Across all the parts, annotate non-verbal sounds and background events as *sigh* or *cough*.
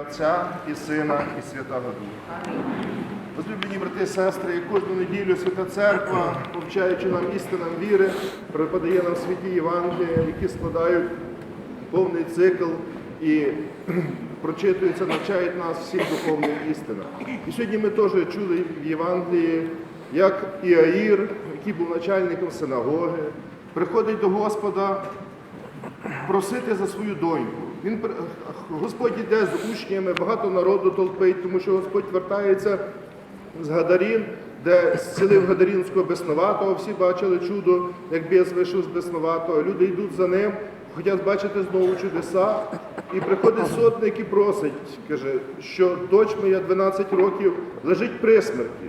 Отця і Сина, і Святого Духа. Возлюблені брати і сестри, кожну неділю Свята Церква, повчаючи нам істинам віри, преподає нам святі Євангелія, які складають повний цикл і *clears throat* прочитуються, навчають нас всім духовним істинам. І сьогодні ми теж чули в Євангелії, як Іаїр, який був начальником синагоги, приходить до Господа просити за свою доньку. Він Господь іде з учнями, багато народу толпить, тому що Господь вертається з Гадарін, де зцілив Гадарінського безноватого. Всі бачили чудо, як біс вийшов з безноватого. Люди йдуть за ним, хочуть бачити знову чудеса. І приходить сотник і просить, каже, що дочь моя 12 років лежить при смерті.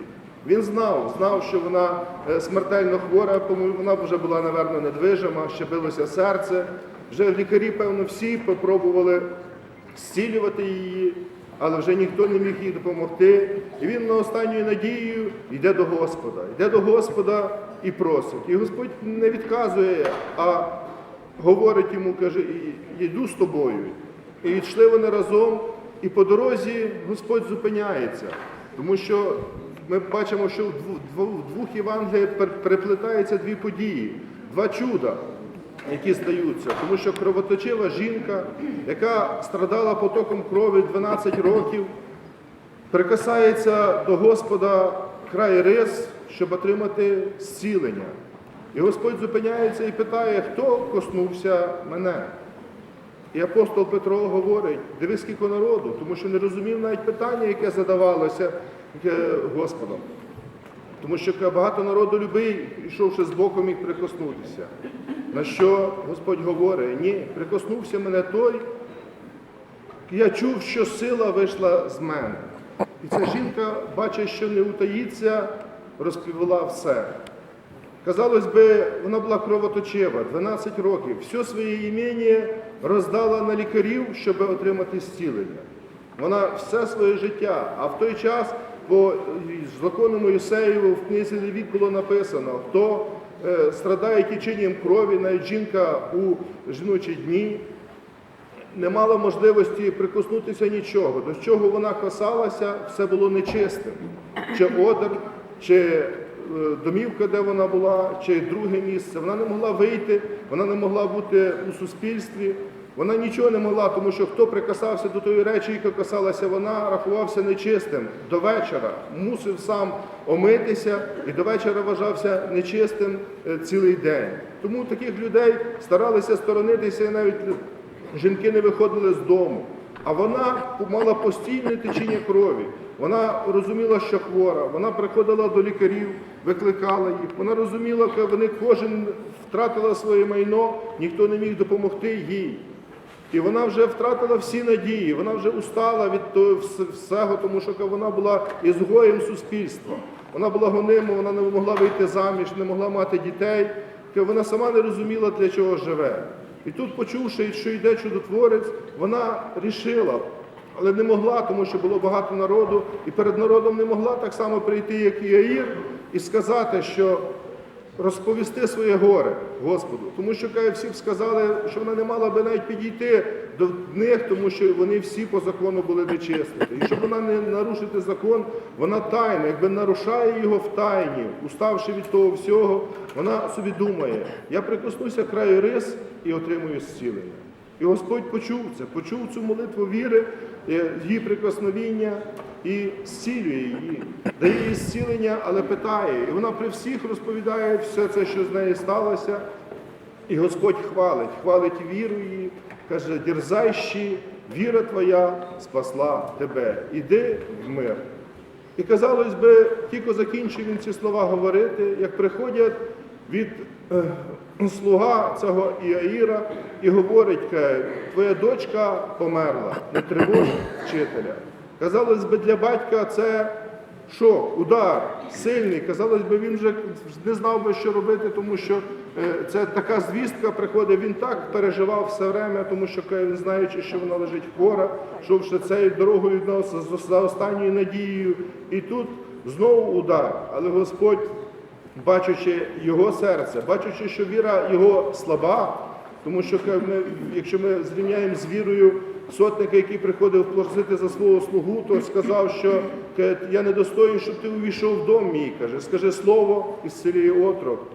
Він знав, знав, що вона е, смертельно хвора, тому вона вже була, напевно, недвижима, ще билося серце. Вже лікарі, певно, всі попробували зцілювати її, але вже ніхто не міг їй допомогти. І він на останньою надією йде до Господа, йде до Господа і просить. І Господь не відказує, а говорить йому, каже, йду з тобою. І йшли вони разом, і по дорозі Господь зупиняється, тому що ми бачимо, що в двох Євангеліях переплетаються дві події, два чуда, які стаються. Тому що кровоточива жінка, яка страдала потоком крові 12 років, прикасається до Господа край рис, щоб отримати зцілення. І Господь зупиняється і питає, хто коснувся мене. І апостол Петро говорить, диви скільки народу, тому що не розумів навіть питання, яке задавалося Господом. Тому що багато народу любий, йшовши з боку, міг прикоснутися. На що Господь говорить, ні, прикоснувся мене той, я чув, що сила вийшла з мене. І ця жінка, бачить, що не утаїться, розповіла все. Казалось би, вона була кровоточива, 12 років. Все своє ім'я роздала на лікарів, щоб отримати зцілення. Вона все своє життя. А в той час по закону Моїсеєву в книзі Левіт було написано, хто е, страдає теченням крові, навіть жінка у жіночі дні, не мала можливості прикоснутися нічого. До чого вона касалася, все було нечистим. Чи одер, чи е, домівка, де вона була, чи друге місце. Вона не могла вийти, вона не могла бути у суспільстві. Вона нічого не могла, тому що хто прикасався до тої речі, яка касалася вона, рахувався нечистим. До вечора мусив сам омитися і до вечора вважався нечистим е, цілий день. Тому таких людей старалися сторонитися і навіть жінки не виходили з дому. А вона мала постійне течіння крові. Вона розуміла, що хвора. Вона приходила до лікарів, викликала їх. Вона розуміла, що вони кожен втратила своє майно, ніхто не міг допомогти їй. І вона вже втратила всі надії, вона вже устала від того всього, тому що вона була ізгоєм суспільства. Вона була гонима, вона не могла вийти заміж, не могла мати дітей. Вона сама не розуміла, для чого живе. І тут, почувши, що йде чудотворець, вона рішила, але не могла, тому що було багато народу, і перед народом не могла так само прийти, як і Аїр, і сказати, що розповісти своє горе Господу. Тому що каже, всі б сказали, що вона не мала би навіть підійти до них, тому що вони всі по закону були нечисті. І щоб вона не нарушити закон, вона тайна, якби нарушає його в тайні, уставши від того всього, вона собі думає, я прикоснуся краю рис і отримую зцілення. І Господь почув це, почув цю молитву віри, е, її прикосновіння і зцілює її, дає їй зцілення, але питає. І вона при всіх розповідає все це, що з нею сталося. І Господь хвалить, хвалить віру її, каже, дерзайщі, віра твоя спасла тебе. Іди в мир. І казалось би, тільки закінчив він ці слова говорити, як приходять від е, слуга цього Іаїра і говорить, твоя дочка померла, не тривож вчителя. Казалось би, для батька це що, удар сильний. Казалось би, він вже не знав би, що робити, тому що е, це така звістка приходить. Він так переживав все время, тому що він знаючи, що вона лежить хвора, йшовши цією дорогою за останньою надією. І тут знову удар. Але Господь, бачачи його серце, бачачи, що віра його слаба, тому що якщо ми зрівняємо з вірою сотника, який приходив просити за свого слугу, то сказав, що я не достоїн, щоб ти увійшов в дом мій. каже, скажи слово і зціліє отрок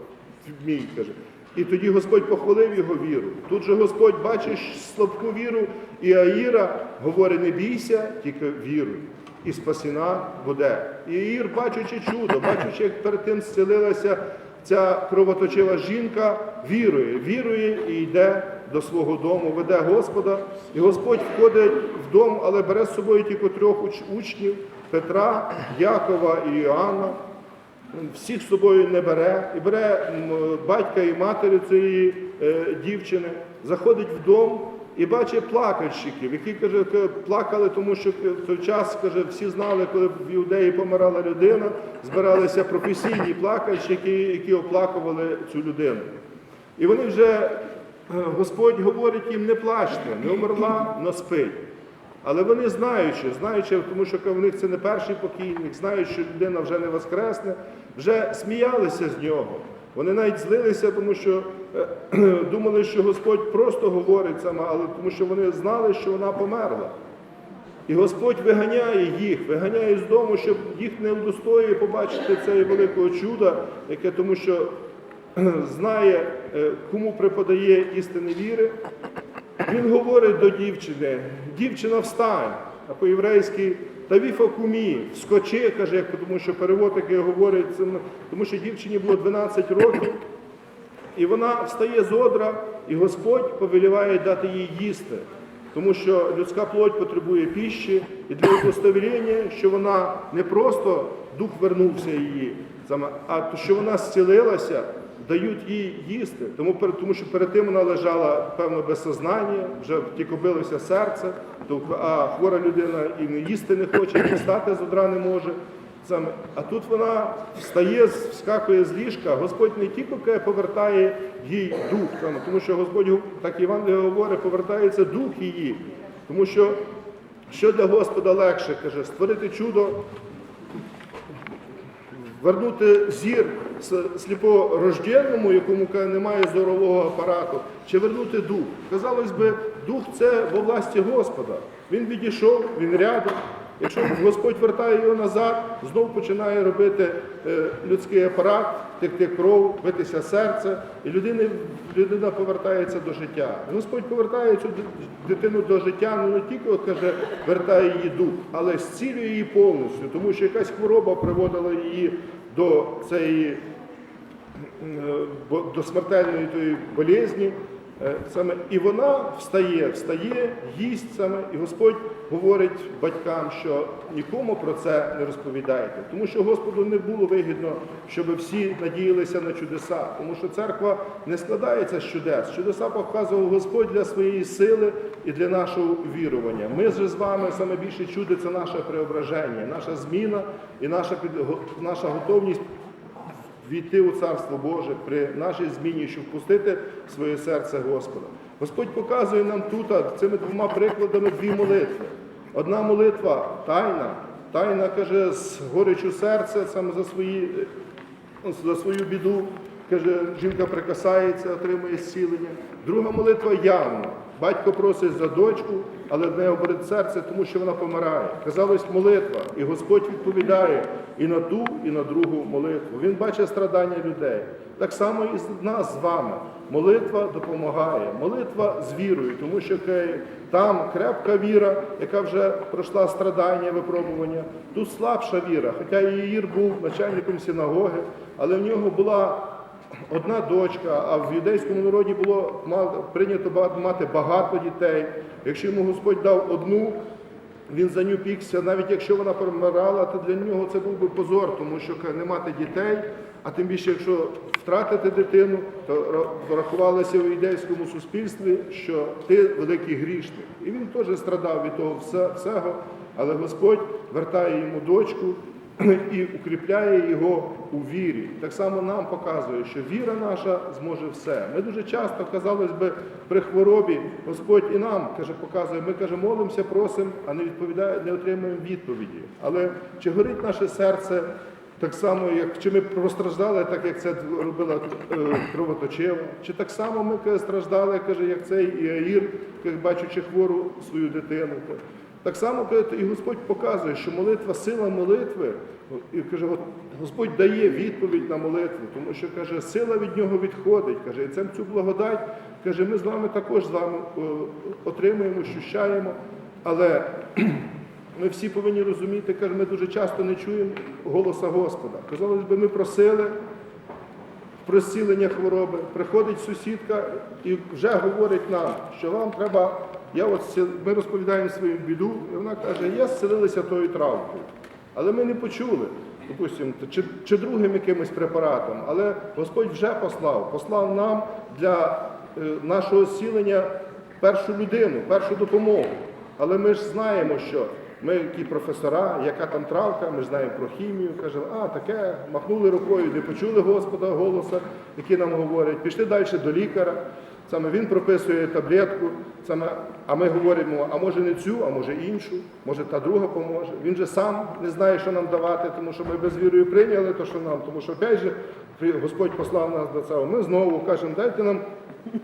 мій. каже. І тоді Господь похвалив його віру. Тут же Господь бачить слабку віру, і Аїра говорить, не бійся, тільки віруй. І спасіна буде. І Аїр, бачучи чудо, бачучи, як перед тим зцілилася ця кровоточива жінка, вірує, вірує і йде до свого дому, веде Господа. І Господь входить в дом, але бере з собою тільки трьох уч- учнів Петра, Якова і Іоанна всіх з собою не бере, і бере батька і матері цієї е, дівчини, заходить в дом і бачить плакальщиків, які каже, плакали, тому що в той час каже, всі знали, коли в Іудеї помирала людина, збиралися професійні плакальщики, які оплакували цю людину. І вони вже, Господь говорить їм, не плачте, не умерла, но спить. Але вони знаючи, знаючи, тому що в них це не перший покійник, знають, що людина вже не воскресне, вже сміялися з нього. Вони навіть злилися, тому що е, *clears throat* думали, що Господь просто говорить саме, але тому що вони знали, що вона померла. І Господь виганяє їх, виганяє з дому, щоб їх не удостоює побачити цього великого чуда, яке тому що е, знає, е, кому припадає істини віри. Він говорить до дівчини, дівчина встань, а по-єврейськи Тавіфа кумі, вскочи, каже, тому що перевод, який говорить, це, тому що дівчині було 12 років, і вона встає з одра, і Господь повеліває дати їй їсти. Тому що людська плоть потребує піщі, і для удостовірення, що вона не просто дух вернувся її, а то, що вона зцілилася, дають їй їсти. Тому, тому що перед тим вона лежала, певно, без сознання, вже тільки билося серце, а хвора людина і їсти не хоче, і встати з одра не може. А тут вона встає, вскакує з ліжка. Господь не тільки повертає їй дух, тому що Господь так Іван говорить, повертається дух її. Тому що що для Господа легше, каже, створити чудо, вернути зір сліпорожденному, якому немає зорового апарату, чи вернути дух. Казалось би, дух це во власті Господа. Він відійшов, він рядом. Якщо Господь вертає його назад, знов починає робити е, людський апарат, текти кров, битися серце, і людини, людина повертається до життя. Господь повертає цю дитину до життя, ну не тільки от, каже, вертає її дух, але зцілює її повністю, тому що якась хвороба приводила її до цієї е, до смертельної тої болезні. Е, Саме і вона встає, встає, їсть саме, і Господь говорить батькам, що нікому про це не розповідайте, тому що Господу не було вигідно, щоб всі надіялися на чудеса, тому що церква не складається з чудес. Чудеса показував Господь для своєї сили і для нашого вірування. Ми же з вами саме більше чудо це наше преображення, наша зміна і наша наша готовність війти у Царство Боже при нашій зміні, щоб впустити в своє серце Господа. Господь показує нам тут цими двома прикладами дві молитви. Одна молитва тайна, тайна каже з горечу серця саме за свої е, за свою біду. Каже, жінка прикасається, отримує зцілення. Друга молитва явна. Батько просить за дочку, але в неї серце, тому що вона помирає. Казалось, молитва, і Господь відповідає і на ту, і на другу молитву. Він бачить страдання людей. Так само і з нас з вами. Молитва допомагає, молитва з вірою, тому що там крепка віра, яка вже пройшла страдання, випробування. Тут слабша віра, хоча Іїр був начальником синагоги, але в нього була одна дочка, а в юдейському народі було прийнято мати багато дітей. Якщо йому Господь дав одну, він за нього пікся, навіть якщо вона помирала, то для нього це був би позор, тому що не мати дітей, а тим більше, якщо втратити дитину, то ра- рахувалося в юдейському суспільстві, що ти великий грішник. І він теж страдав від того всього, але Господь вертає йому дочку *clears throat* і укріпляє його у вірі. Так само нам показує, що віра наша зможе все. Ми дуже часто, казалось би, при хворобі Господь і нам каже, показує, ми каже, молимося, просимо, а не відповідає, не отримуємо відповіді. Але чи горить наше серце Так само, як чи ми постраждали, так як це робила е, кровоточева, чи так само ми каже, страждали, каже, як цей Іаїр, бачучи хвору свою дитину. Так само і Господь показує, що молитва, сила молитви, і каже, Господь дає відповідь на молитву, тому що каже, сила від нього відходить. Каже, і це цю благодать, каже, ми з вами також з вами е, отримуємо, ощущаємо, але *clears throat* ми всі повинні розуміти, каже, ми дуже часто не чуємо голоса Господа. Казалось би, ми просили про зцілення хвороби. Приходить сусідка і вже говорить нам, що вам треба. Я от ми розповідаємо свою біду, і вона каже, я зцілилася тою травкою. Але ми не почули, допустимо, чи, чи другим якимось препаратом, але Господь вже послав, послав нам для е, нашого зцілення першу людину, першу допомогу. Але ми ж знаємо, що ми, які професора, яка там травка, ми знаємо про хімію, кажемо, а таке, махнули рукою, не почули Господа голоса, який нам говорять, пішли далі до лікаря. Саме він прописує таблетку, саме, а ми говоримо, а може не цю, а може іншу, може та друга поможе. Він же сам не знає, що нам давати, тому що ми без вірою прийняли те, що нам, тому що опять же Господь послав нас до цього. Ми знову кажемо, дайте нам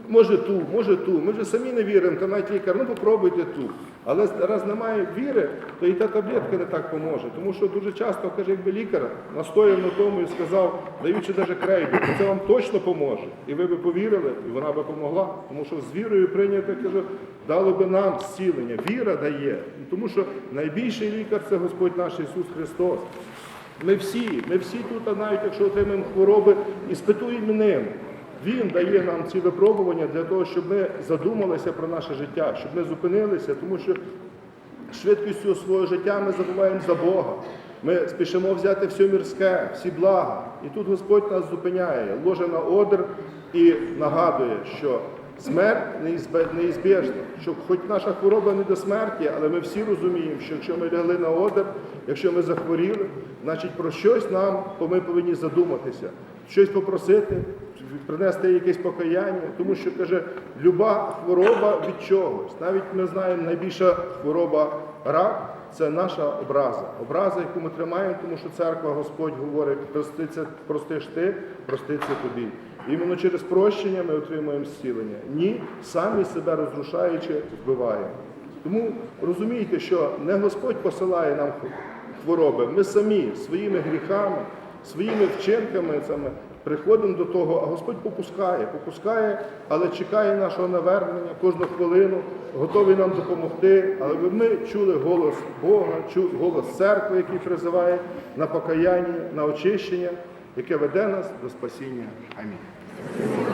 Може ту, може ту. Ми вже самі не віримо, та навіть лікар, ну попробуйте ту. Але раз немає віри, то і та таблетка не так поможе. Тому що дуже часто, каже, якби лікар настояв на тому і сказав, даючи навіть крейду, то це вам точно поможе. І ви би повірили, і вона би помогла. Тому що з вірою прийняти, каже, дало би нам зцілення. Віра дає. Тому що найбільший лікар це Господь наш Ісус Христос. Ми всі, ми всі тут, а навіть якщо отримаємо хвороби, іспитуємо ним. Він дає нам ці випробування для того, щоб ми задумалися про наше життя, щоб ми зупинилися, тому що швидкістю свого життя ми забуваємо за Бога. Ми спішимо взяти все мірське, всі блага. І тут Господь нас зупиняє, ложе на одр і нагадує, що смерть неізбіжна, що хоч наша хвороба не до смерті, але ми всі розуміємо, що якщо ми лягли на одр, якщо ми захворіли, значить про щось нам ми повинні задуматися, щось попросити, принести якесь покаяння, тому що каже, люба хвороба від чогось. Навіть ми знаємо, найбільша хвороба рак це наша образа. Образа, яку ми тримаємо, тому що церква Господь говорить, проститься, простиш ти, проститься тобі. Іменно через прощення ми отримуємо зцілення. Ні, самі себе розрушаючи, вбиваємо. Тому розумійте, що не Господь посилає нам хвороби, ми самі своїми гріхами, своїми вчинками саме приходимо до того, а Господь попускає, попускає, але чекає нашого навернення кожну хвилину, готовий нам допомогти. Але ми чули голос Бога, голос церкви, який призиває на покаяння, на очищення, яке веде нас до спасіння. Амінь.